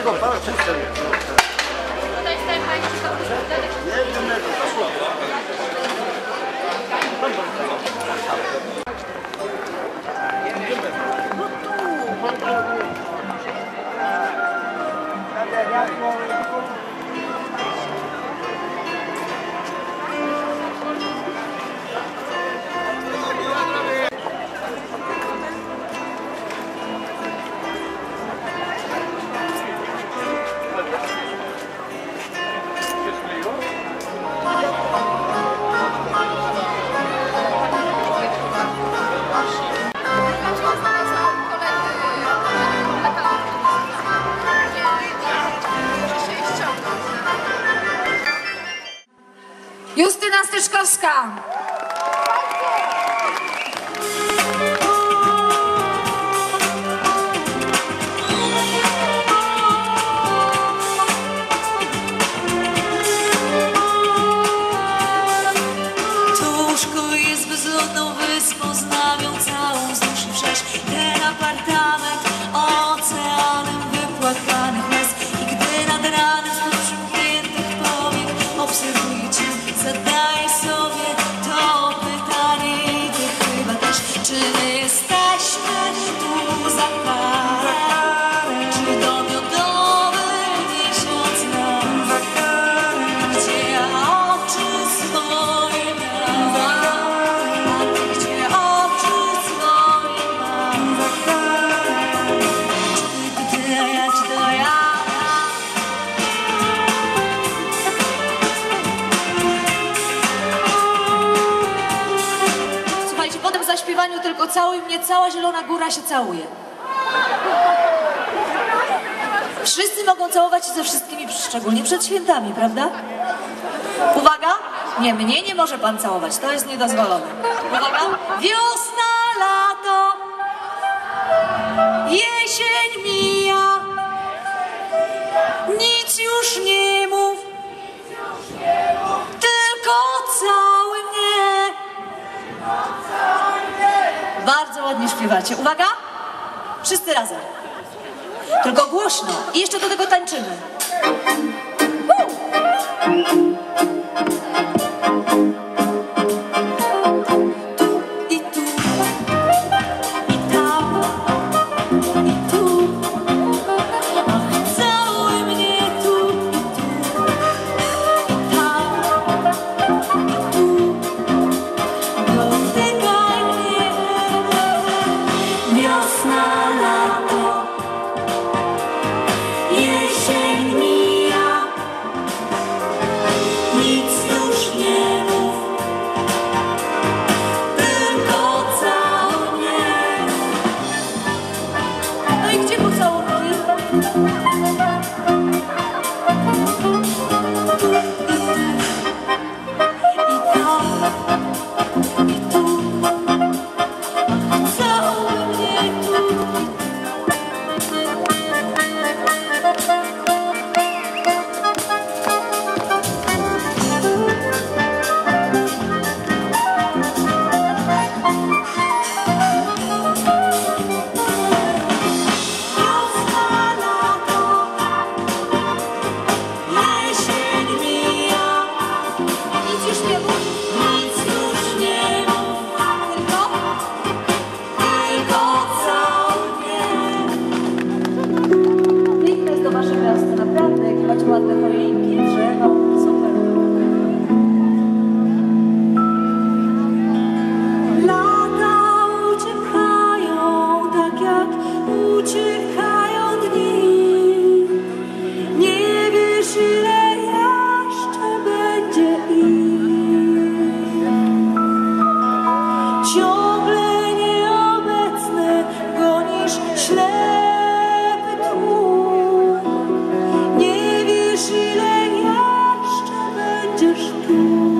Jednego pana czyste jest. Tutaj stoi pani Jednego, to słabo. Justyna Styszkowska. To łóżko jest bezludną wyspą, znam ją całą i wszerz. Ten apartament zaśpiewaniu tylko całuj mnie, cała Zielona Góra się całuje. Wszyscy mogą całować się ze wszystkimi, szczególnie przed świętami, prawda? Uwaga! Nie, mnie nie może pan całować, to jest niedozwolone. Uwaga! Wiosna, lato, jesień mija, nic już nie ładnie śpiewacie. Uwaga! Wszyscy razem. Tylko głośno. I jeszcze do tego tańczymy. жду.